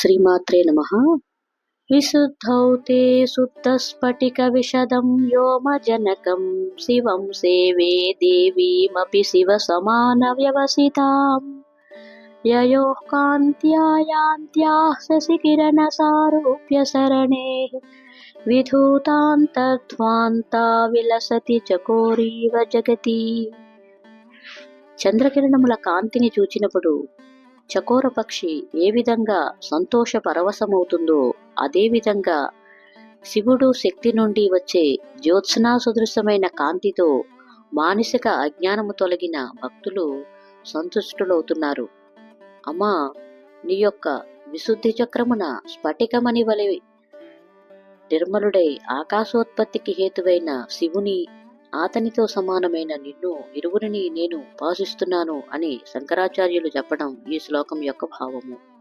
శ్రీమాత్రే నమ. విశుద్ధౌతే శుద్ధస్ఫటిక శుద్ధస్ఫటికవిశదం వ్యోమజనకం శివం సేవే దేవీమపి శివ సమాన వ్యవసితాం యయోః కాంత్యాయాంత్యాः శశికిరణసారూప్యసరణేः విధూతాంతధ్వాంతా విలసతి చకోరీవ జగతి. చంద్రకిరణముల కాంతిని చూచినప్పుడు చకోర పక్షి ఏ విధంగా సంతోష పరవశమవుతుందో అదే విధంగా శివుడు శక్తి నుండి వచ్చే జ్యోత్స్నా సదృశమైన కాంతితో మానసిక అజ్ఞానము తొలగిన భక్తులు సంతుష్టులవుతున్నారు. అమ్మా నీ యొక్క విశుద్ధి చక్రమున స్ఫటికమణి వలె నిర్మలుడై ఆకాశోత్పత్తికి హేతువైన శివుని అతనితో సమానమైన నిన్ను ఇరువురిని నేను ఉపాసిస్తున్నాను అని శంకరాచార్యులు చెప్పడం ఈ శ్లోకం యొక్క భావము.